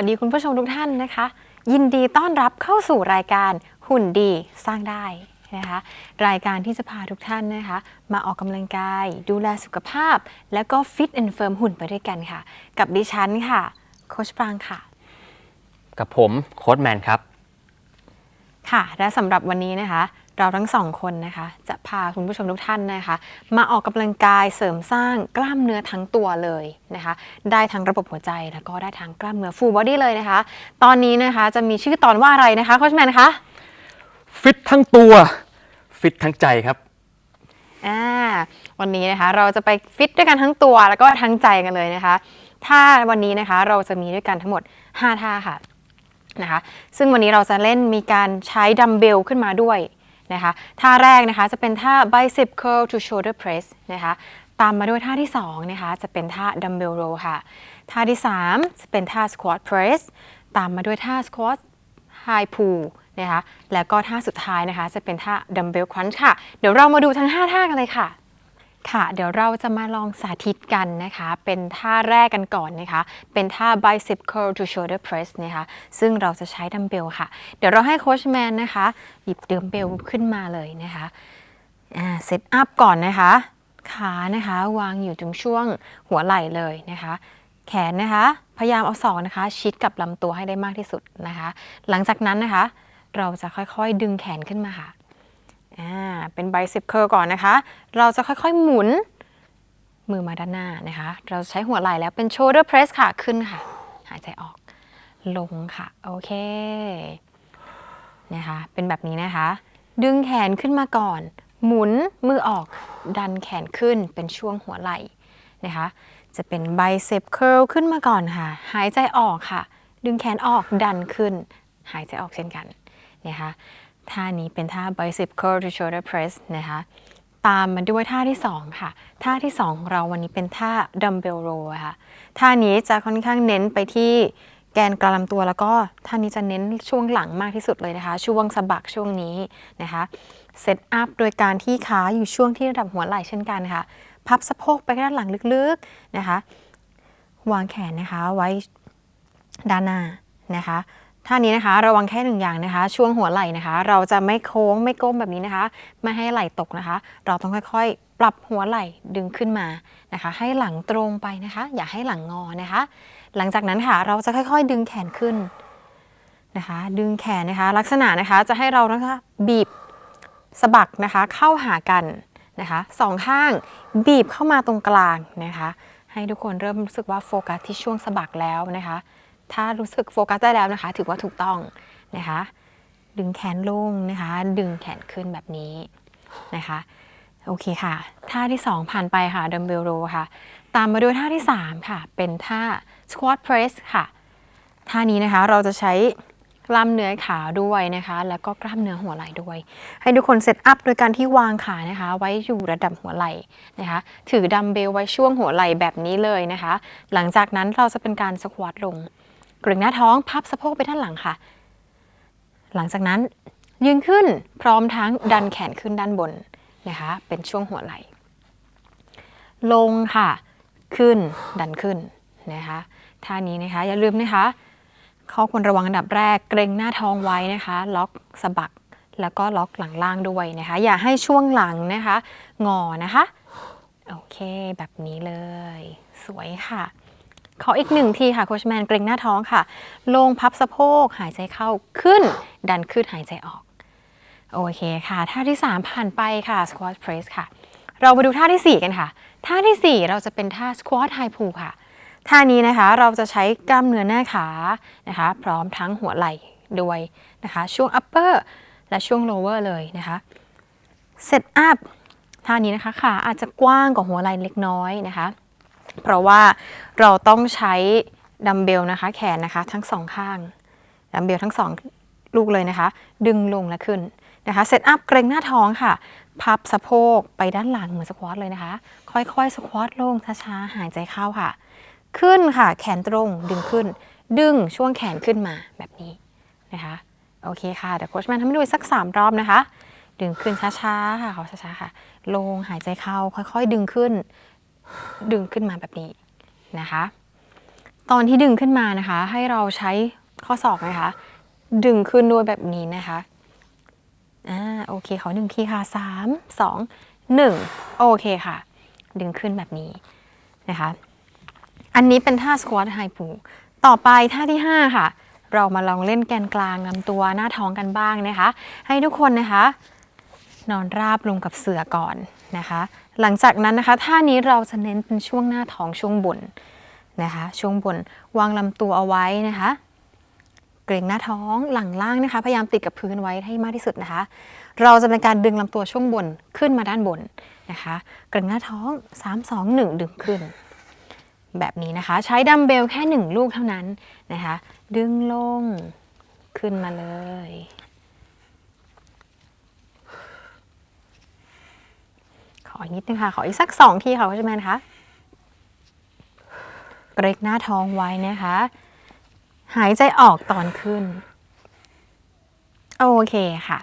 วัสดีคุณผู้ชมทุกท่านนะคะ ยินดีต้อนรับเข้าสู่รายการหุ่นดีสร้างได้นะคะรายการที่จะพาทุกท่านนะคะมาออกกำลังกาย ดูแลสุขภาพ แล้วก็ฟิตแอนด์เฟิร์มหุ่นไปด้วยกันค่ะ กับดิฉันค่ะ โคชปรางค่ะ กับผมโค้ดแมนครับ ค่ะ และสำหรับวันนี้นะคะ เราทั้งสองคนนะคะ จะพาคุณผู้ชมทุกท่านนะคะ มาออกกำลังกายเสริมสร้างกล้ามเนื้อทั้งตัวเลยนะคะ ได้ทั้งระบบหัวใจแล้วก็ได้ทั้งกล้ามเนื้อฟูลบอดี้เลยนะคะ ตอนนี้นะคะจะมีชื่อตอนว่าอะไรนะคะโคชแมนคะฟิตทั้งตัวฟิตทั้งใจครับอ่าวันนี้นะคะเราจะไปฟิตด้วยกันทั้งตัวแล้วก็ทั้งใจกันเลยนะคะท่าวันนี้นะคะเราจะมีด้วยกันทั้งหมด 5 ท่าค่ะนะคะ ซึ่งวันนี้เราจะเล่นมีการใช้ดัมเบลขึ้นมาด้วย นะคะท่าแรกนะคะจะเป็นท่า bicep curl to shoulder press นะคะตามมาด้วยท่าที่2นะคะจะเป็นท่า dumbbell row ค่ะ ท่าที่ 3 จะเป็นท่า squat press ตามมาด้วยท่า squat high pull นะคะแล้วก็ท่าสุดท้ายนะคะจะเป็นท่า dumbbell crunch ค่ะ เดี๋ยวเรามาดูทั้ง 5 ท่ากันเลยค่ะ ค่ะ เดี๋ยวเราจะมาลองสาธิตกันนะคะ เป็นท่าแรกกันก่อนนะคะ เป็นท่า bicep curl to shoulder press นะคะ ซึ่งเราจะใช้ดัมเบลค่ะ เดี๋ยวเราให้โค้ชแมนนะคะ หยิบดัมเบลขึ้นมาเลยนะคะเซตอัพก่อนนะคะ ขานะคะวางอยู่ตรงช่วงหัวไหล่เลยนะคะ แขนนะคะ พยายามเอาศอกนะคะ ชิดกับลำตัวให้ได้มากที่สุดนะคะ หลังจากนั้นนะคะ เราจะค่อยๆดึงแขนขึ้นมาค่ะ อ่าเป็น bicep curl ก่อนนะคะ เราจะค่อยๆหมุนมือมาด้านหน้านะคะ เราใช้หัวไหล่แล้วเป็น shoulder press ค่ะขึ้นค่ะ หายใจออกลงค่ะ โอเคนะคะ เป็นแบบนี้นะคะ ดึงแขนขึ้นมาก่อน หมุนมือออกดันแขนขึ้นเป็นช่วงหัวไหล่นะคะ จะเป็น bicep curl ขึ้นมาก่อนค่ะ หายใจออกค่ะ ดึงแขนออกดันขึ้น หายใจออกเช่นกันนะคะ ท่านี้เป็นท่า bicep curl to shoulder press นะคะ ตามมาด้วยท่าที่ 2 ค่ะ ท่าที่ 2 ของเราวันนี้เป็นท่า dumbbell row ค่ะ ท่านี้จะค่อนข้างเน้นไปที่แกนกลางลำตัวแล้วก็ท่านี้จะเน้นช่วงหลังมากที่สุดเลยนะคะ ช่วงสะบักช่วงนี้นะคะเซตอัพโดยการที่ขาอยู่ช่วงที่ระดับหัวไหล่เช่นกันค่ะ พับสะโพกไปด้านหลังลึกๆนะคะ วางแขนนะคะไว้ด้านหน้านะคะ ท่านี้นะคะ ระวังแค่หนึ่งอย่างนะคะ ช่วงหัวไหล่นะคะ เราจะไม่โค้งไม่ก้มแบบนี้นะคะ ไม่ให้ไหล่ตกนะคะ เราต้องค่อยๆ ปรับหัวไหล่ดึงขึ้นมานะคะ ให้หลังตรงไปนะคะ อย่าให้หลังงอนะคะ หลังจากนั้นค่ะเราจะค่อยๆ ดึงแขนขึ้นนะคะ ดึงแขนนะคะ ลักษณะนะคะจะให้เรานะคะบีบสะบักนะคะเข้าหากันนะคะสองข้างบีบเข้ามาตรงกลางนะคะ ให้ทุกคนเริ่มรู้สึกว่าโฟกัสที่ช่วงสะบักแล้วนะคะ ถ้ารู้สึกโฟกัสได้แล้วนะคะ ถือว่าถูกต้องนะคะ ดึงแขนลงนะคะ ดึงแขนขึ้นแบบนี้นะคะโอเคค่ะ ท่าที่ 2 ผ่านไปค่ะดัมเบลโรค่ะ ตามมาด้วยท่าที่ 3 ค่ะ เป็นท่า squat press ค่ะ ท่านี้นะคะเราจะใช้กล้ามเนื้อขาด้วยนะคะ แล้วก็กล้ามเนื้อหัวไหล่ด้วย ให้ทุกคนเซตอัพโดยการที่วางขานะคะ ไว้อยู่ระดับหัวไหล่นะคะ ถือดัมเบลไว้ช่วงหัวไหล่แบบนี้เลยนะคะ หลังจากนั้นเราจะเป็นการสควอตลง กรงหน้าท้องพับสะโพกไปด้านหลังค่ะ หลังจากนั้นยืนขึ้นพร้อมทั้งดันแขนขึ้นด้านบนนะคะ เป็นช่วงหัวไหล่ ลงค่ะ ขึ้นดันขึ้นนะคะท่านี้นะคะอย่าลืมนะคะ ข้อควรระวังอันดับแรกเกรงหน้าท้องไว้นะคะ ล็อกสะบักแล้วก็ล็อกหลังล่างด้วยนะคะ อย่าให้ช่วงหลังนะคะ งอนะคะ โอเค แบบนี้เลย สวยค่ะ ขออีกหนึ่งทีค่ะโคชแมนเกรงหน้าท้องค่ะ ลงพับสะโพกหายใจเข้าขึ้น ดันขึ้นหายใจออก โอเคค่ะท่าที่ 3 ผ่านไปค่ะ squat press ค่ะ เรามาดูท่าที่ 4 กันค่ะ ท่าทีสี่4 เราจะเป็นท่า squat high pull ค่ะ ท่านี้นะคะเราจะใช้กล้ามเนื้อหน้าขานะคะ พร้อมทั้งหัวไหล่ด้วยนะคะ ช่วง upper และช่วง lower เลยนะคะ set up ท่านี้นะคะขาอาจจะกว้างกว่าหัวไหล่เล็กน้อยนะคะ เพราะว่าเราต้องใช้ดัมเบลนะคะ แขนนะคะทั้งสองข้างดัมเบลทั้งสองลูกเลยนะคะ ดึงลงและขึ้นนะคะเซตอัพเกรงหน้าท้องค่ะ พับสะโพกไปด้านหลังเหมือนสควอตเลยนะคะ ค่อยๆสควอตลงช้าๆหายใจเข้าค่ะ ขึ้นค่ะ แขนตรงดึงขึ้น ดึงช่วงแขนขึ้นมาแบบนี้นะคะโอเคค่ะเดี๋ยวโค้ชแมนทำให้ดูอีกสัก 3 รอบนะคะ ดึงขึ้นช้าๆค่ะขอช้าๆค่ะ ลงหายใจเข้าค่อยๆ ดึงขึ้น ดึงขึ้นมาแบบนี้นะคะ ตอนที่ดึงขึ้นมานะคะ ให้เราใช้ข้อศอกนะคะ ดึงขึ้นด้วยแบบนี้นะคะอ่าโอเคขอหนึ่งทีค่ะสามสองหนึ่งโอเคค่ะ ดึงขึ้นแบบนี้นะคะ อันนี้เป็นท่า squat high pull ต่อไปท่าที่ 5 ค่ะ เรามาลองเล่นแกนกลางลำตัวหน้าท้องกันบ้างนะคะ ให้ทุกคนนะคะ นอนราบลงกับเสื่อก่อนนะคะ หลังจากนั้นนะคะท่านี้เราจะเน้นเป็นช่วงหน้าท้องช่วงบนนะคะ ช่วงบนวางลำตัวเอาไว้นะคะ เกรงหน้าท้องหลังล่างนะคะ พยายามติดกับพื้นไว้ให้มากที่สุดนะคะ เราจะเป็นการดึงลำตัวช่วงบนขึ้นมาด้านบนนะคะ เกรงหน้าท้อง 3 2 1 ดึงขึ้น แบบนี้นะคะ ใช้ดัมเบลแค่ 1 ลูกเท่านั้นนะคะ ดึงลงขึ้นมาเลย ออีกนิดนึงค่ะ ขออีกสักสองทีค่ะคุณแมนคะเกรงหน้าท้องไว้นะคะ หายใจออกตอนขึ้น โอเคค่ะ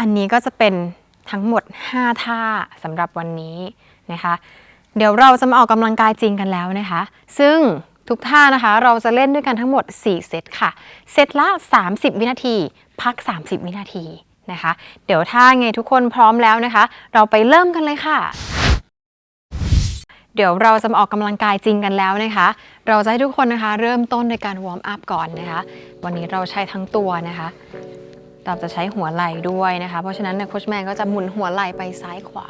อันนี้ก็จะเป็นทั้งหมด 5 ท่าสำหรับวันนี้นะคะ เดี๋ยวเราจะมาออกกำลังกายจริงกันแล้วนะคะ ซึ่ง ทุกท่านะคะ เราจะเล่นด้วยกันทั้งหมด 4 เซตค่ะ เซตละ 30 วินาที พัก 30 วินาทีนะคะ เดี๋ยวถ้าไงทุกคนพร้อมแล้วนะคะ เราไปเริ่มกันเลยค่ะ เดี๋ยวเราจะมาออกกำลังกายจริงกันแล้วนะคะ เราจะให้ทุกคนนะคะ เริ่มต้นในการวอร์มอัพก่อนนะคะ วันนี้เราใช้ทั้งตัวนะคะเราจะใช้หัวไหล่ด้วยนะคะ เพราะฉะนั้นเนี่ยโคชแมนก็จะหมุนหัวไหล่ไปซ้ายขวา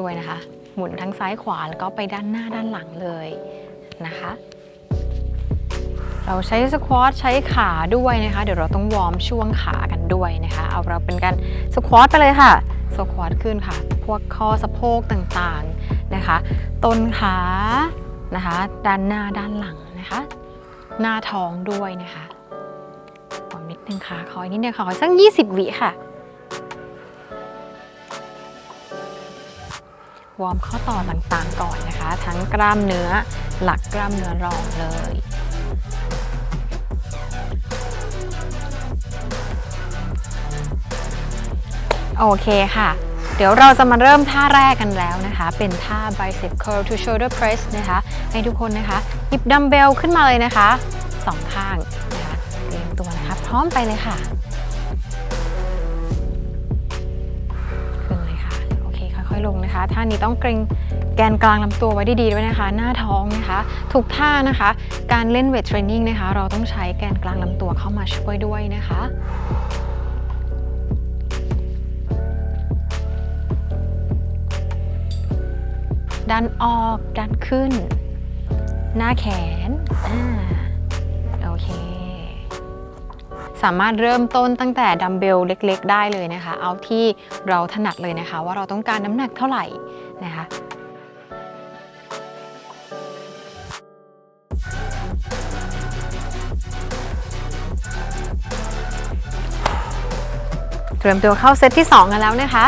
ด้วยนะคะ หมุนทั้งซ้ายขวาแล้วก็ไปด้านหน้าด้านหลังเลยนะคะ เราใช้สควอตใช้ขาด้วยนะคะ เดี๋ยวเราต้องวอร์มช่วงขากันด้วยนะคะ เอาเราเป็นการสควอตไปเลยค่ะสควอตขึ้นค่ะ พวกข้อสะโพกต่างๆนะคะ ต้นขานะคะ ด้านหน้าด้านหลังนะคะ หน้าท้องด้วยนะคะวอร์มนิดนึงค่ะขออีกนิดเดียวค่ะขอสัก 20 วิค่ะวอร์มข้อต่อต่างๆ ก่อนนะคะ ทั้งกล้ามเนื้อหลักกล้ามเนื้อรองเลย โอเคค่ะ เดี๋ยวเราจะมาเริ่มท่าแรกกันแล้วนะคะ เป็นท่า bicep curl to shoulder press นะคะ ให้ทุกคนนะคะ หยิบดัมเบลขึ้นมาเลยนะคะสองข้างนะคะเตรียมตัวนะคะพร้อมไปเลยค่ะขึ้นเลยค่ะ โอเค ค่อยๆลงนะคะ ท่านี้ต้องเกรงแกนกลางลำตัวไว้ดีๆด้วยนะคะ หน้าท้องนะคะ ทุกท่านะคะ การเล่นเวทเทรนนิ่งนะคะ เราต้องใช้แกนกลางลำตัวเข้ามาช่วยด้วยนะคะ ดันออก ดันขึ้น หน้าแขน อ่า โอเค สามารถเริ่มต้นตั้งแต่ดัมเบลเล็กๆ ได้เลยนะคะ เอาที่เราถนัดเลยนะคะ ว่าเราต้องการน้ำหนักเท่าไหร่นะคะเตรียมตัวเข้าเซตที่ 2 กันแล้วนะคะ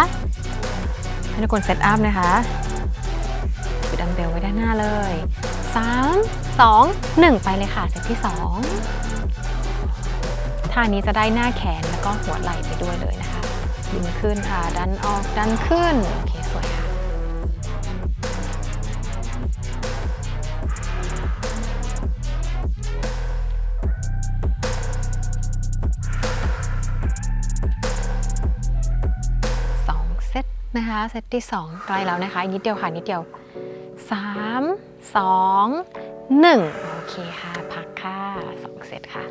ให้ทุกคนเซตอัพนะคะ น้าเลย 3 2 1 ไปเลยค่ะเซตที่ 2 ท่านี้จะได้หน้าแขนแล้วก็หัวไหล่ไปด้วยเลยนะคะดึงขึ้นค่ะ ดันออกดันขึ้น โอเค สวยค่ะสองเซตนะคะ เซตที่ 2 ใกล้แล้วนะคะอีกนิดเดียวค่ะ นิดเดียว 2 1 โอเคค่ะ พักค่ะ2เซตค่ะ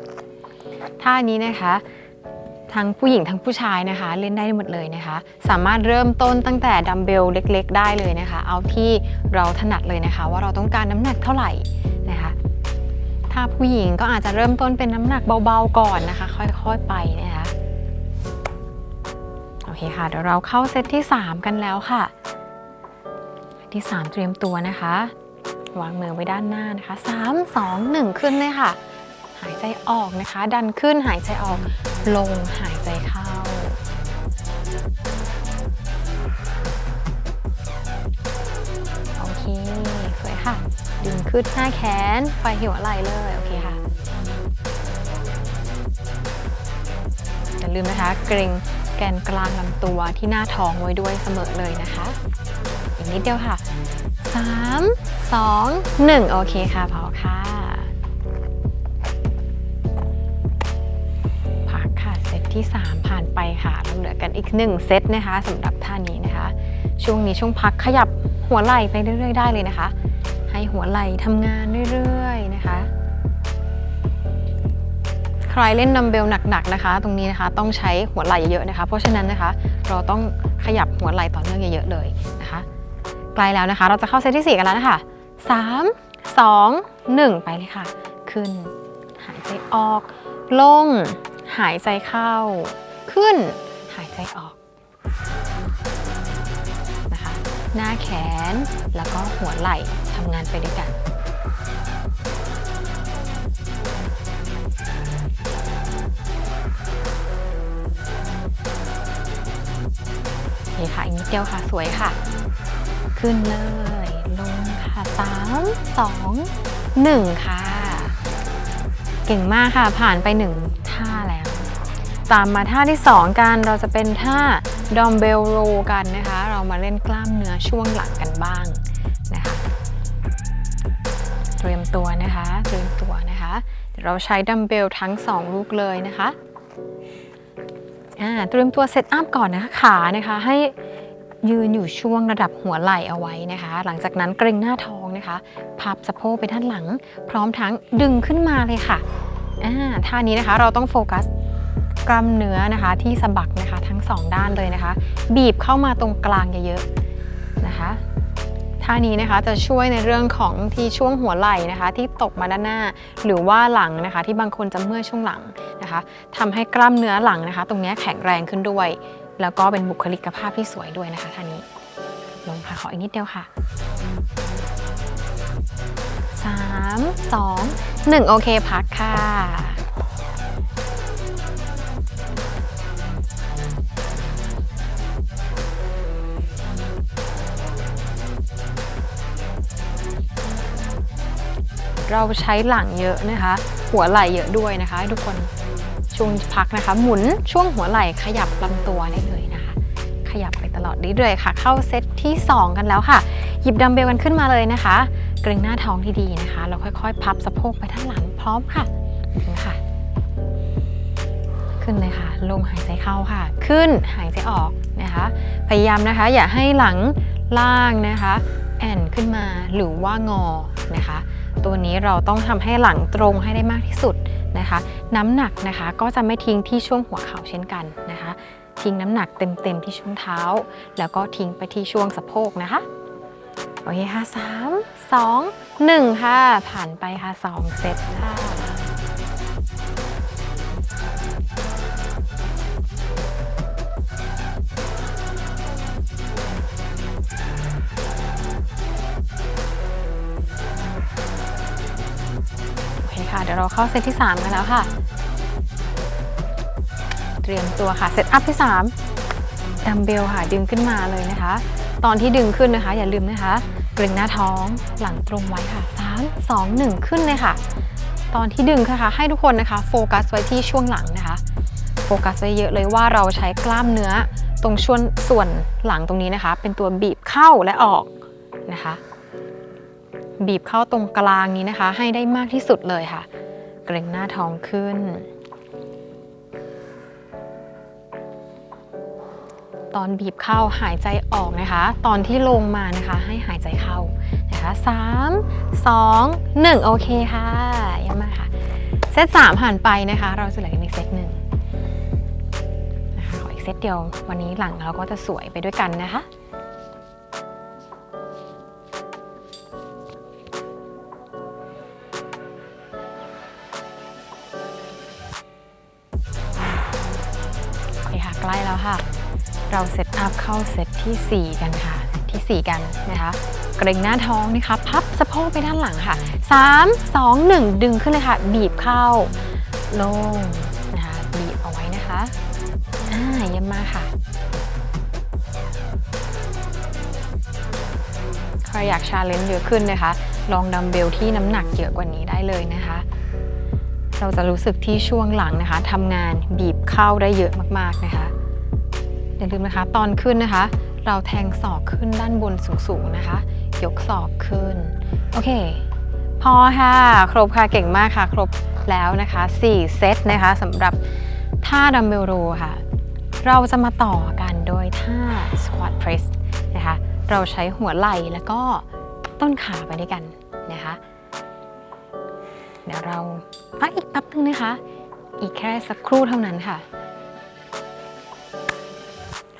ท่านี้นะคะททั้งผู้หญิงทั้งผู้ชายนะคะ เล่นได้หมดเลยนะคะ สามารถเริ่มต้นตั้งแต่ดัมเบลเล็ก ๆ ได้เลยนะคะ เอาที่เราถนัดเลยนะคะ ว่าเราต้องการน้ำหนักเท่าไหร่นะคะถ้าผู้หญิงก็อาจจะเริ่มต้นเป็นน้ำหนักเบาๆก่อนนะคะ ค่อยๆไปนะคะโอเคค่ะเดี๋ยวเราเข้าเซตที่ 3 กันแล้วค่ะ ที่ 3 เตรียมตัวนะคะ วางมือไว้ด้านหน้านะคะ 3 2 1 ขึ้นเลยค่ะ หายใจออกนะคะ ดันขึ้นหายใจออก ลงหายใจเข้า โอเค สวยค่ะ ดึงขึ้นหน้าแขนไปหัวไหล่เลย โอเคค่ะอย่าลืมนะคะ เกรงแกนกลางลำตัวที่หน้าท้องไว้ด้วยเสมอเลยนะคะ อีกนิดเดียวค่ะ 3 2 1 โอเคค่ะพอค่ะพักค่ะเซตที่ 3 ผ่านไปค่ะเราเหลือกันอีก 1 เซตนะคะสำหรับท่านี้นะคะ ช่วงนี้ช่วงพักขยับหัวไหล่ไปเรื่อย ๆ ได้เลยนะคะ ให้หัวไหล่ทำงานเรื่อยๆนะคะใครเล่นดัมเบลหนักๆนะคะ ตรงนี้นะคะต้องใช้หัวไหล่เยอะๆนะคะ เพราะฉะนั้นนะคะเราต้องขยับหัวไหล่ต่อเนื่องเยอะๆเลยนะคะ ใกล้แล้วนะคะ เราจะเข้าเซตที่ 4 กันแล้วนะคะ 3 2 1 ไปเลยค่ะ ขึ้น หายใจออก ลง หายใจเข้า ขึ้น หายใจออกนะคะหน้าแขนแล้วก็หัวไหล่ทำงานไปด้วยกันโอเคค่ะอีกนิดเดียวค่ะสวยค่ะ ขึ้นเลยลง ค่ะ 3 2 1 ค่ะ เก่งมากค่ะ ผ่านไป 1 ท่าแล้ว ตามมาท่าที่ 2 กัน เราจะเป็นท่าดอมเบลโรกันนะคะ เรามาเล่นกล้ามเนื้อช่วงหลังกันบ้างนะคะ เตรียมตัวนะคะ เตรียมตัวนะคะ เราใช้ดัมเบลทั้ง 2 ลูกเลยนะคะอ่าเตรียมตัวเซตอัพก่อนนะคะขานะคะให้ ยืนอยู่ช่วงระดับหัวไหล่เอาไว้นะคะ หลังจากนั้นเกรงหน้าท้องนะคะพับสะโพกไปด้านหลัง พร้อมทั้งดึงขึ้นมาเลยค่ะอ่าท่านี้นะคะเราต้องโฟกัสกล้ามเนื้อนะคะที่สะบักนะคะทั้งสองด้านเลยนะคะ บีบเข้ามาตรงกลางเยอะๆนะคะท่านี้นะคะจะช่วยในเรื่องของที่ช่วงหัวไหล่นะคะ ที่ตกมาด้านหน้า หรือว่าหลังนะคะ ที่บางคนจะเมื่อยช่วงหลังนะคะทำให้กล้ามเนื้อหลังนะคะ ตรงนี้แข็งแรงขึ้นด้วย แล้วก็เป็นบุคลิกภาพที่สวยด้วยนะคะท่านี้ ลงค่ะขออีกนิดเดียวค่ะ 3 2 1 โอเคพักค่ะ เราใช้หลังเยอะนะคะ หัวไหล่เยอะด้วยนะคะทุกคน ช่วงพักนะคะ หมุนช่วงหัวไหล่ขยับลำตัวได้เลยนะคะ ขยับไปตลอดเรื่อยๆค่ะ เข้าเซตที่ 2 กันแล้วค่ะ หยิบดัมเบลกันขึ้นมาเลยนะคะ เกรงหน้าท้องที่ดีนะคะแล้วค่อยๆ พับสะโพกไปด้านหลังพร้อมค่ะถึงค่ะ ขึ้นเลยค่ะลงหายใจเข้าค่ะ ขึ้นหายใจออกนะคะ พยายามนะคะ อย่าให้หลังล่างนะคะ แอนขึ้นมาหรือว่างอนะคะ ตัวนี้เราต้องทำให้หลังตรงให้ได้มากที่สุดนะคะ น้ำหนักนะคะ ก็จะไม่ทิ้งที่ช่วงหัวเข่าเช่นกันนะคะ ทิ้งน้ำหนักเต็มๆที่ช่วงเท้า แล้วก็ทิ้งไปที่ช่วงสะโพกนะคะโอเคค่ะสามสองหนึ่งค่ะ ผ่านไปค่ะสองเซตค่ะ เดี๋ยวเราเข้าเซตที่ 3 กันแล้วค่ะ เตรียมตัวค่ะ เซตอัพที่ 3 ดัมเบลค่ะ ดึงขึ้นมาเลยนะคะ ตอนที่ดึงขึ้นนะคะ อย่าลืมนะคะเกรงหน้าท้องหลังตรงไว้ค่ะ 3 2 1 ขึ้นเลยค่ะ ตอนที่ดึงค่ะให้ทุกคนนะคะโฟกัสไว้ที่ช่วงหลังนะคะ โฟกัสไว้เยอะเลยว่าเราใช้กล้ามเนื้อตรงช่วงส่วนหลังตรงนี้นะคะ เป็นตัวบีบเข้าและออกนะคะ บีบเข้าตรงกลางนี้นะคะ ให้ได้มากที่สุดเลยค่ะ เกรงหน้าท้องขึ้น ตอนบีบเข้าหายใจออกนะคะ ตอนที่ลงมานะคะ ให้หายใจเข้านะคะ3 2 1โอเคค่ะเยี่ยมมากค่ะเซต3ผ่านไปนะคะ เราจะเหลือกันอีกเซตหนึ่งอีกเซตเดียววันนี้หลังเราก็จะสวยไปด้วยกันนะคะ เราเซตอัพเข้าเซตที่ 4 กันค่ะ ที่ 4 กันนะคะ เกรงหน้าท้องนะคะ พับสะโพกไปด้านหลังค่ะ 3 2 1 ดึงขึ้นเลยค่ะ บีบเข้า ลงนะคะ บีบเอาไว้นะคะ อ่าเยี่ยมมากค่ะ ใครอยากชาเลนจ์เยอะขึ้นนะคะ ลองดัมเบลที่น้ำหนักเยอะกว่านี้ได้เลยนะคะเราจะรู้สึกที่ช่วงหลังนะคะทำงานบีบเข้าได้เยอะมากๆนะคะ อย่าลืมนะคะ ตอนขึ้นนะคะ เราแทงศอกขึ้นด้านบนสูงๆนะคะ ยกศอกขึ้น โอเค พอค่ะ ครบค่ะเก่งมากค่ะ ครบแล้วนะคะ 4 เซตนะคะสำหรับท่าดัมเบลโรค่ะ เราจะมาต่อกันโดยท่า squat press นะคะ เราใช้หัวไหล่แล้วก็ต้นขาไปด้วยกันนะคะ เดี๋ยวเราพักอีกแป๊บนึงนะคะ อีกแค่สักครู่เท่านั้นค่ะ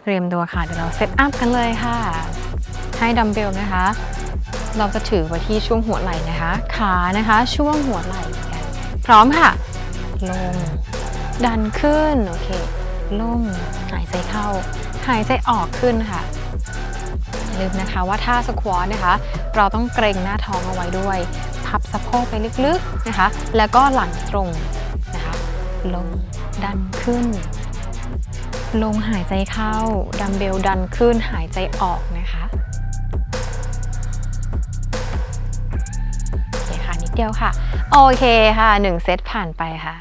เตรียมตัวค่ะ เดี๋ยวเราเซตอัพกันเลยค่ะ ให้ดัมเบลนะคะ เราจะถือไว้ที่ช่วงหัวไหล่นะคะ ขานะคะช่วงหัวไหล่พร้อมค่ะ ลง ดันขึ้น โอเค ลง หายใจเข้า หายใจออกขึ้นค่ะลืมนะคะว่าท่าสควอตนะคะ เราต้องเกรงหน้าท้องเอาไว้ด้วย พับสะโพกไปลึกๆนะคะ แล้วก็หลังตรงนะคะ ลง ดันขึ้น ลงหายใจเข้า ดัมเบลดันขึ้นหายใจออกนะคะโอเคค่ะนิดเดียวค่ะ โอเคค่ะ 1 เซตผ่านไปค่ะ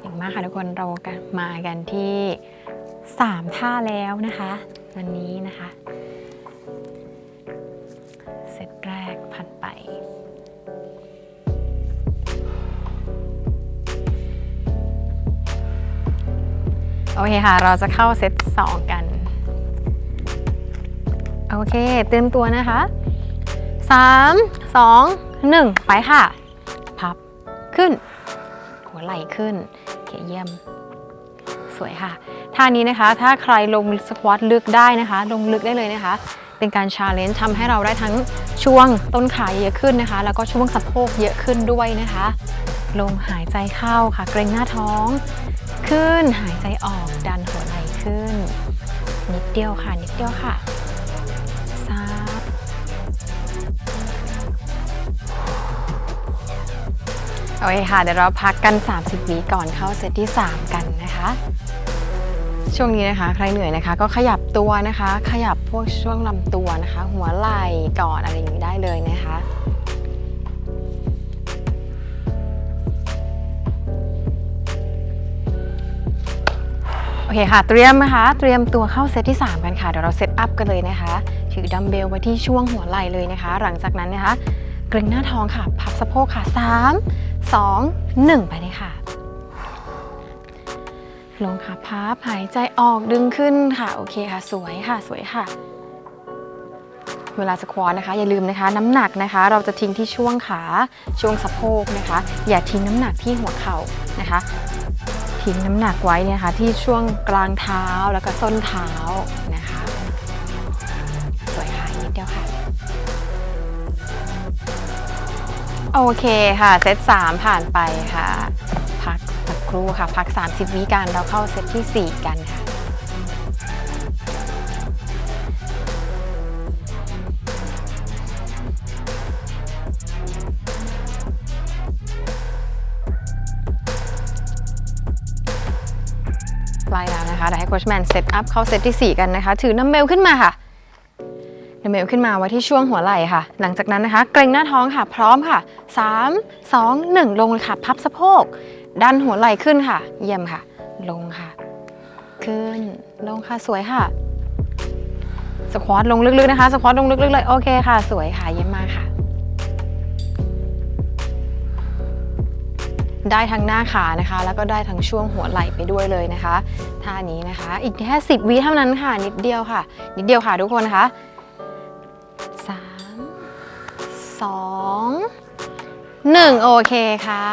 เก่งมากค่ะทุกคนเรากันมากันที่ 3 ท่าแล้วนะคะ วันนี้นะคะ โอเคค่ะ เราจะเข้าเซต2กัน โอเค เตรียมตัวนะคะ 3 2 1 ไปค่ะ พับขึ้น หัวไหล่ขึ้นเคเยี่ยม สวยค่ะ ท่านี้นะคะ ถ้าใครลงสควอตลึกได้นะคะ ลงลึกได้เลยนะคะ เป็นการชาเลนจ์ทำให้เราได้ทั้งช่วงต้นขาเยอะขึ้นนะคะ แล้วก็ช่วงสะโพกเยอะขึ้นด้วยนะคะ ลงหายใจเข้าค่ะ เกรงหน้าท้อง ขึ้น หายใจออกดันหัวไหล่ขึ้น นิดเดียวค่ะ นิดเดียวค่ะซับโอเคค่ะ เดี๋ยวเราพักกัน 30วิก่อนเข้าเซตที่ 3 กันนะคะ ช่วงนี้นะคะ ใครเหนื่อยนะคะ ก็ขยับตัวนะคะ ขยับพวกช่วงลำตัวนะคะ หัวไหล่ก่อนอะไรอย่างนี้ได้เลยนะคะ เคค่ะ เตรียมนะคะ เตรียมตัวเข้าเซตที่ 3 กันค่ะ เดี๋ยวเราเซตอัพกันเลยนะคะ ถือดัมเบลไว้ที่ช่วงหัวไหล่เลยนะคะ หลังจากนั้นนะคะ เกรงหน้าท้องค่ะ พับสะโพกค่ะ 3 2 1 ไปเลยค่ะ ลงค่ะ พับ หายใจออก ดึงขึ้นค่ะ โอเคค่ะ สวยค่ะ สวยค่ะ เวลาสควอตนะคะ อย่าลืมนะคะ น้ำหนักนะคะ เราจะทิ้งที่ช่วงขา ช่วงสะโพกนะคะ อย่าทิ้งน้ำหนักที่หัวเข่านะคะ ทิ้งน้ำหนักไว้นี่ค่ะที่ช่วงกลางเท้าแล้วก็ส้นเท้านะคะสวยค่ะนิดเดียวค่ะ โอเคค่ะ เซต 3 ผ่านไปค่ะ พักสักครู่ค่ะ พัก 30 วิกันเราเข้าเซตที่ 4 กันค่ะ ชแมนเซตอัพเข้าเซตที่ 4 กันนะคะ ถือน้ำเมลขึ้นมาค่ะน้ำเมลขึ้นมาไว้ที่ช่วงหัวไหล่ค่ะ หลังจากนั้นนะคะ เกรงหน้าท้องค่ะ พร้อมค่ะ 3 2 1 ลงเลยค่ะ พับสะโพก ดันหัวไหล่ขึ้นค่ะ เยี่ยมค่ะ ลงค่ะ ขึ้น ลงค่ะสวยค่ะสควอตลงลึกๆนะคะสควอตลงลึกๆเลยโอเคค่ะ สวยค่ะเยี่ยมมากค่ะ ได้ทั้งหน้าขานะคะ แล้วก็ได้ทั้งช่วงหัวไหล่ไปด้วยเลยนะคะท่านี้นะคะ อีกแค่10วิเท่านั้นค่ะ นิดเดียวค่ะ นิดเดียวค่ะทุกคนนะคะ3 2 1โอเคค่ะ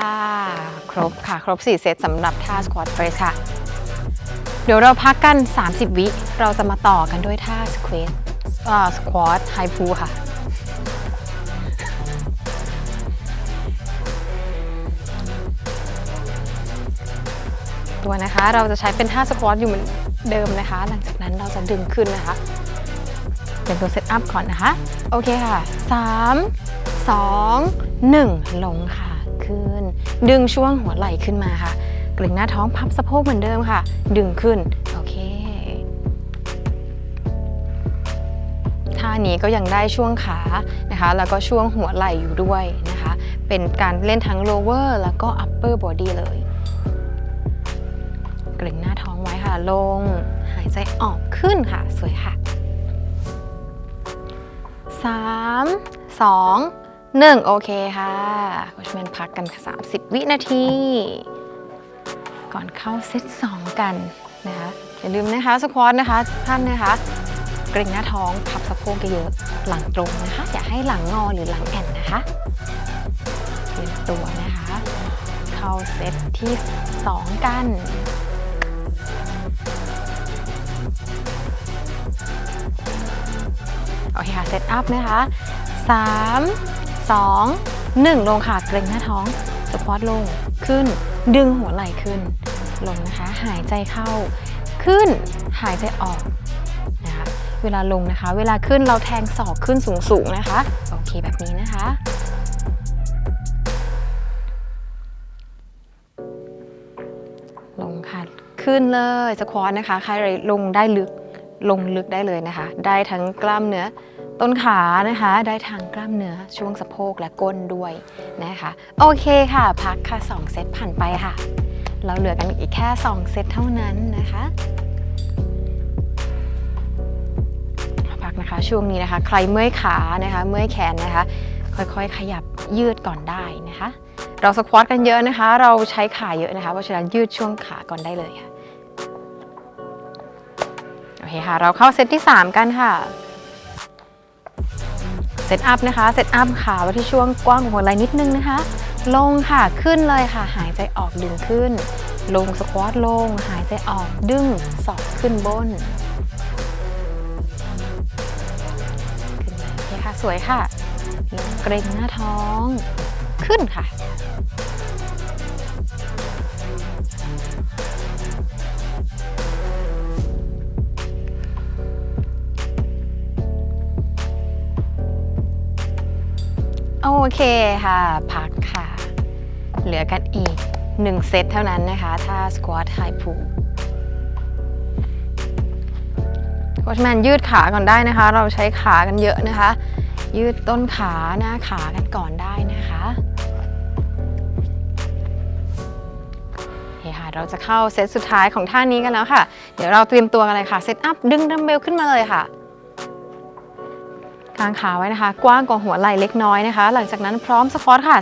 ครบค่ะ ครบ 4 เซตสำหรับท่า squat press ค่ะ เดี๋ยวเราพักกัน 30 วิ เราจะมาต่อกันด้วยท่าสควีตสควอตไฮพูค่ะ ตัวนะคะ เราจะใช้เป็นท่าสควอตอยู่เหมือนเดิมนะคะ หลังจากนั้นเราจะดึงขึ้นนะคะ เป็นตัวเซตอัพก่อนนะคะ โอเคค่ะ 3 2 1 ลงค่ะ ขึ้น ดึงช่วงหัวไหล่ขึ้นมาค่ะเกร็งหน้าท้องพับสะโพกเหมือนเดิมค่ะ ดึงขึ้น โอเค ท่านี้ก็ยังได้ช่วงขานะคะ แล้วก็ช่วงหัวไหล่อยู่ด้วยนะคะ เป็นการเล่นทั้ง lower แล้วก็ upper body เลย กร็งหน้าท้องไว้ค่ะ ลง หายใจออกขึ้นค่ะ สวยค่ะ 3 2 1 โอเคค่ะโคชแมนพักกัน30 วินาที ก่อนเข้าเซต2 กันนะคะอย่าลืมนะคะสควอตนะคะท่านนะคะเกร็งหน้าท้องพับสะโพกเยอะหลังตรงนะคะ อย่าให้หลังงอหรือหลังแอนนะคะเตรียมตัวนะคะ เข้าเซตที่ 2 กัน โอเคค่ะเซตอัพนะคะ 3 2 1 ลงค่ะ เกรงหน้าท้องสควอตลงขึ้น ดึงหัวไหล่ขึ้น ลงนะคะ หายใจเข้า ขึ้น หายใจออกนะคะเวลาลงนะคะ เวลาขึ้นเราแทงศอกขึ้นสูงๆนะคะ โอเคแบบนี้นะคะลงค่ะ ขึ้นเลยสควอตนะคะ ใครลงได้ลึก ลงลึกได้เลยนะคะ ได้ทั้งกล้ามเนื้อต้นขานะคะ ได้ทั้งกล้ามเนื้อช่วงสะโพกและก้นด้วยนะคะ โอเคค่ะ พักค่ะ 2 เซตผ่านไปค่ะ เราเหลือกันอีกแค่ 2 เซตเท่านั้นนะคะพักนะคะช่วงนี้นะคะ ใครเมื่อยขานะคะ เมื่อยแขนนะคะ ค่อยๆ ขยับยืดก่อนได้นะคะ เราสควอตกันเยอะนะคะ เราใช้ขาเยอะนะคะ เพราะฉะนั้นยืดช่วงขาก่อนได้เลยค่ะ เคค่ะ เราเข้าเซตที่ 3 กันค่ะ เซตอัพนะคะ เซตอัพขาไว้ที่ช่วงกว้างหัวไหล่นิดนึงนะคะ ลงค่ะ ขึ้นเลยค่ะ หายใจออกดึงขึ้น ลงสควอตลง หายใจออกดึงศอกขึ้นบน ขึ้นมาโอเคค่ะ สวยค่ะ เกรงหน้าท้อง ขึ้นค่ะ เคค่ะ พักค่ะ เหลือกันอีก 1 เซตเท่านั้นนะคะ ถ้าสควอตไฮพูโคชแมนยืดขาก่อนได้นะคะ เราใช้ขากันเยอะนะคะ ยืดต้นขาหน้าขากันก่อนได้นะคะโอเคค่ะเราจะเข้าเซตสุดท้ายของท่านี้กันแล้วค่ะ เดี๋ยวเราเตรียมตัวกันเลยค่ะ เซตอัพดึงดัมเบลขึ้นมาเลยค่ะางขาไว้นะคะ กว้างกว่าหัวไหล่เล็กน้อยนะคะ หลังจากนั้นพร้อมสควอตค่ะ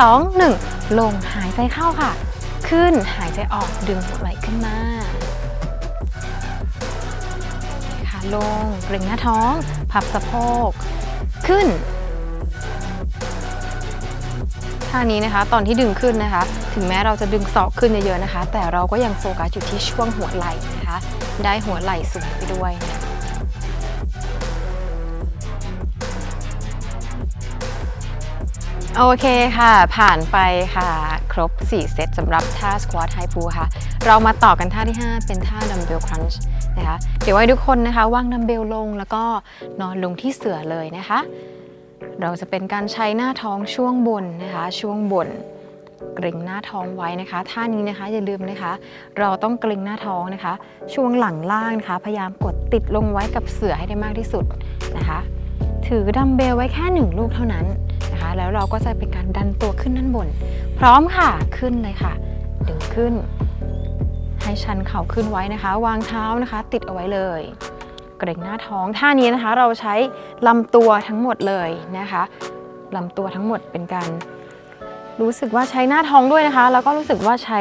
3 2 1 ลงหายใจเข้าค่ะ ขึ้นหายใจออกดึงหัวไหล่ขึ้นมาค่ะลงเกร็งหน้าท้อง พับสะโพก ขึ้นท่านี้นะคะ ตอนที่ดึงขึ้นนะคะ ถึงแม้เราจะดึงศอกขึ้นเยอะๆนะคะ แต่เราก็ยังโฟกัสอยู่ที่ช่วงหัวไหล่นะคะ ได้หัวไหล่สูงไปด้วยนะ โอเคค่ะ ผ่านไปค่ะ ครบ 4 เซตสำหรับท่าสควอตไฮพูค่ะ เรามาต่อกันท่าที่ 5 เป็นท่าดัมเบลครันช์นะคะ เดี๋ยวให้ทุกคนนะคะวางดัมเบลลงแล้วก็นอนลงที่เสื่อเลยนะคะ เราจะเป็นการใช้หน้าท้องช่วงบนนะคะ ช่วงบนเกร็งหน้าท้องไว้นะคะ ท่านี้นะคะอย่าลืมนะคะ เราต้องเกร็งหน้าท้องนะคะ ช่วงหลังล่างนะคะ พยายามกดติดลงไว้กับเสื่อให้ได้มากที่สุดนะคะ ถือดัมเบลไว้แค่หนึ่งลูกเท่านั้น แล้วเราก็จะเป็นการดันตัวขึ้นด้านบน พร้อมค่ะขึ้นเลยค่ะ ดึงขึ้น ให้ชันเข่าขึ้นไว้นะคะ วางเท้านะคะ ติดเอาไว้เลย เกร็งหน้าท้องท่านี้นะคะ เราใช้ลำตัวทั้งหมดเลยนะคะลำตัวทั้งหมดเป็นการรู้สึกว่าใช้หน้าท้องด้วยนะคะ แล้วก็รู้สึกว่าใช้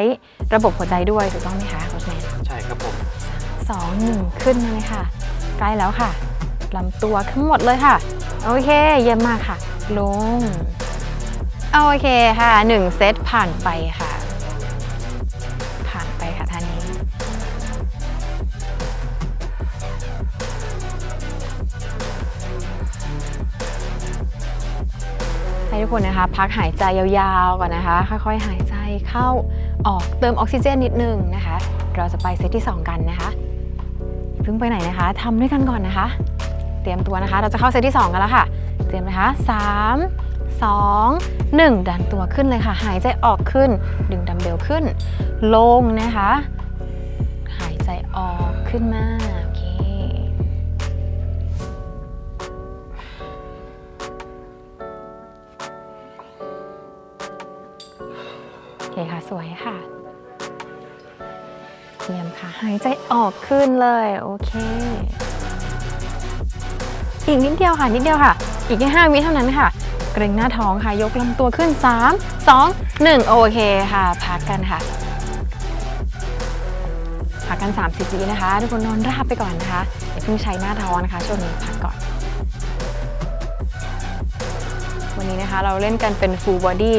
ระบบหัวใจด้วยถูกต้องไหมคะโค้ชแมนใช่ครับผมสองหนึ่งขึ้นมาเลยค่ะใกล้แล้วค่ะลำตัวทั้งหมดเลยค่ะ โอเค เยี่ยมมากค่ะ ลุง โอเคค่ะหนึ่งเซตผ่านไปค่ะ ผ่านไปค่ะท่านนี้ ให้ทุกคนนะคะ พักหายใจยาวๆก่อนนะคะ ค่อยๆ หายใจเข้าออกเติมออกซิเจนนิดนึงนะคะ เราจะไปเซตที่ 2 กันนะคะเพิ่งไปไหนนะคะทำด้วยกันก่อนนะคะ เตรียมตัวนะคะ เราจะเข้าเซตที่ 2 กันแล้วค่ะ เตรียมนะคะ 3 2 1 ดันตัวขึ้นเลยค่ะ หายใจออกขึ้น ดึงดัมเบลขึ้น ลงนะคะ หายใจออกขึ้นมาโอเคโอเคค่ะ สวยค่ะเยี่ยมค่ะ หายใจออกขึ้นเลย โอเค อีกนิดเดียวค่ะนิดเดียวค่ะ อีกแค่5วิเท่านั้นค่ะ เกรงหน้าท้องค่ะ ยกลำตัวขึ้น 3 2 1 โอเคค่ะ พักกันค่ะ พักกัน 30วินะคะ ทุกคนนอนราบไปก่อนนะคะอย่าเพิ่งใช้หน้าท้องนะคะ ช่วงนี้พักก่อน วันนี้นะคะเราเล่นกันเป็น full body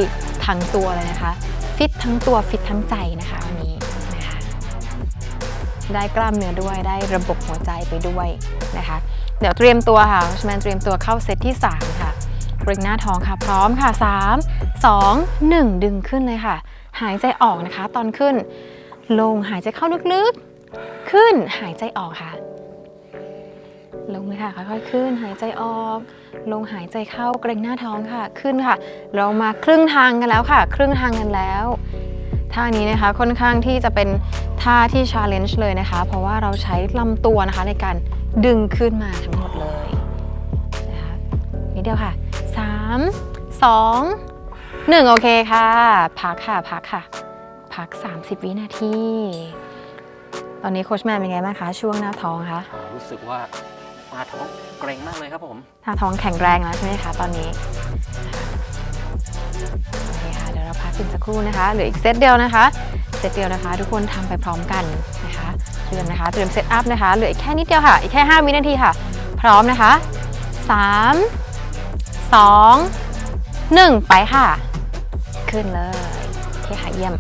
ทั้งตัวเลยนะคะ ฟิตทั้งตัวฟิตทั้งใจนะคะวันนี้นะคะ ได้กล้ามเนื้อด้วยได้ระบบหัวใจไปด้วยนะคะ เดี๋ยวเตรียมตัวค่ะชแมนเตรียมตัวเข้าเซตที่ 3 ค่ะเกรงหน้าท้องค่ะ พร้อมค่ะ 3 2 1 ดึงขึ้นเลยค่ะ หายใจออกนะคะ ตอนขึ้น ลงหายใจเข้าลึกๆ ขึ้นหายใจออกค่ะ ลงเลยค่ะค่อยๆขึ้น หายใจออก ลงหายใจเข้าเกรงหน้าท้องค่ะ ขึ้นค่ะ เรามาครึ่งทางกันแล้วค่ะ ครึ่งทางกันแล้วท่านี้นะคะค่อนข้างที่จะเป็นท่าที่ challenge เลยนะคะ เพราะว่าเราใช้ลำตัวนะคะในการ ดึงขึ้นมาทั้งหมดเลยนะคะนิดเดียวค่ะ 3 2 1 โอเคค่ะ พักค่ะพักค่ะ พัก 30 วินาที ตอนนี้โคชแมนเป็นไงบ้างคะช่วงหน้าท้องคะรู้สึกว่าหน้าท้องเกรงมากเลยครับผม หน้าท้องแข็งแรงแล้วใช่ไหมคะตอนนี้โอเคค่ะเดี๋ยวเราพักกันสักครู่นะคะเหลืออีกเซตเดียวนะคะ เซตเดียวนะคะ ทุกคนทำไปพร้อมกันนะคะ เตรียมนะคะ เตรียมเซตอัพนะคะ เหลืออีกแค่นิดเดียวค่ะ อีกแค่ 5 วินาทีค่ะ พร้อมนะคะ 3 2 1 ไปค่ะ ขึ้นเลยโอเคค่ะเยี่ยม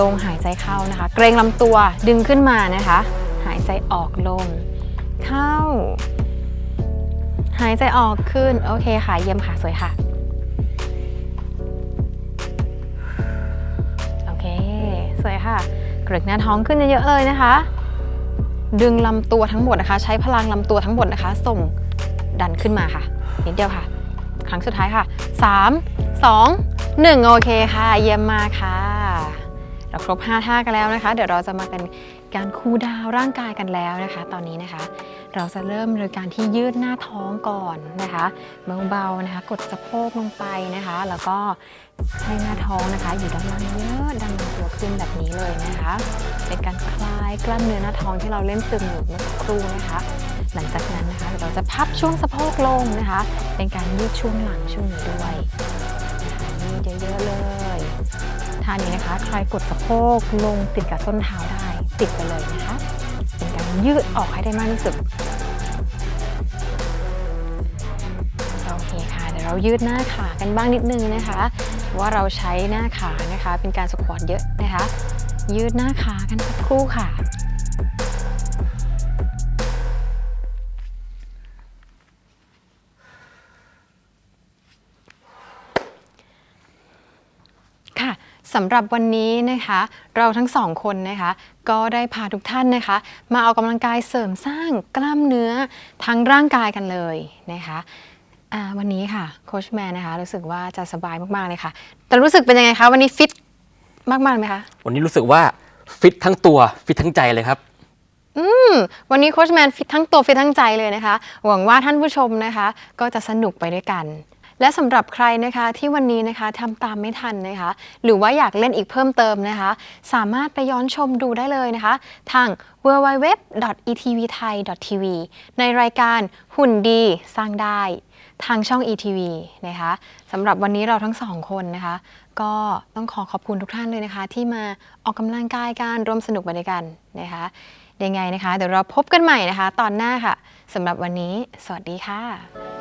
ลงหายใจเข้านะคะ เกรงลำตัวดึงขึ้นมานะคะ หายใจออกลง เข้า หายใจออกขึ้น โอเคค่ะ เยี่ยมค่ะ สวยค่ะโอเค สวยค่ะกรกหน้าท้องขึ้นเยอะๆเลยนะคะ ดึงลำตัวทั้งหมดนะคะ ใช้พลังลำตัวทั้งหมดนะคะ ส่งดันขึ้นมาค่ะนิดเดียวค่ะ ครั้งสุดท้ายค่ะ 3 2 1 โอเคค่ะ เยี่ยมมากค่ะ เราครบ 5 ท่ากันแล้วนะคะ เดี๋ยวเราจะมาเป็น การคูลดาวร่างกายกันแล้วนะคะ ตอนนี้นะคะ เราจะเริ่มโดยการที่ยืดหน้าท้องก่อนนะคะเบาๆนะคะ กดสะโพกลงไปนะคะ แล้วก็ให้หน้าท้องนะคะ อยู่ด้านล่างเยอะดันตัวขึ้นแบบนี้เลยนะคะ เป็นการคลายกล้ามเนื้อหน้าท้องที่เราเล่นตึงอยู่เมื่อสักครู่นะคะหลังจากนั้นนะคะเราจะพับช่วงสะโพกลงนะคะ เป็นการยืดช่วงหลังช่วงนี้ด้วยยืดเยอะๆเลยท่านี้นะคะ ใครกดสะโพกลงติดกับส้นเท้าได้ ติดไปเลยนะคะเป็นการยืดออกให้ได้มากที่สุดโอเคค่ะเดี๋ยวเรายืดหน้าขากันบ้างนิดนึงนะคะเพราะว่าเราใช้หน้าขานะคะ เป็นการสควอตเยอะนะคะ ยืดหน้าขากันสักครู่ค่ะ สำหรับวันนี้นะคะ เราทั้งสองคนนะคะ ก็ได้พาทุกท่านนะคะ มาเอากำลังกายเสริมสร้างกล้ามเนื้อทั้งร่างกายกันเลยนะคะอ่าวันนี้ค่ะโคชแมนนะคะรู้สึกว่าจะสบายมากๆเลยค่ะ แต่รู้สึกเป็นยังไงคะวันนี้ฟิตมากๆไหมคะวันนี้รู้สึกว่าฟิตทั้งตัวฟิตทั้งใจเลยครับอืมวันนี้โคชแมนฟิตทั้งตัวฟิตทั้งใจเลยนะคะ หวังว่าท่านผู้ชมนะคะ ก็จะสนุกไปด้วยกัน และสำหรับใครนะคะที่วันนี้นะคะทำตามไม่ทันนะคะ หรือว่าอยากเล่นอีกเพิ่มเติมนะคะ สามารถไปย้อนชมดูได้เลยนะคะ ทาง www.etvthai.tv ในรายการหุ่นดีสร้างได้ ทางช่อง ETV นะคะสำหรับวันนี้เราทั้งสองคนนะคะ ก็ต้องขอขอบคุณทุกท่านเลยนะคะ ที่มาออกกำลังกายการร่วมสนุกไปด้วยกันนะคะยังไงนะคะ เดี๋ยวเราพบกันใหม่นะคะ ตอนหน้าค่ะสำหรับวันนี้ สวัสดีค่ะ「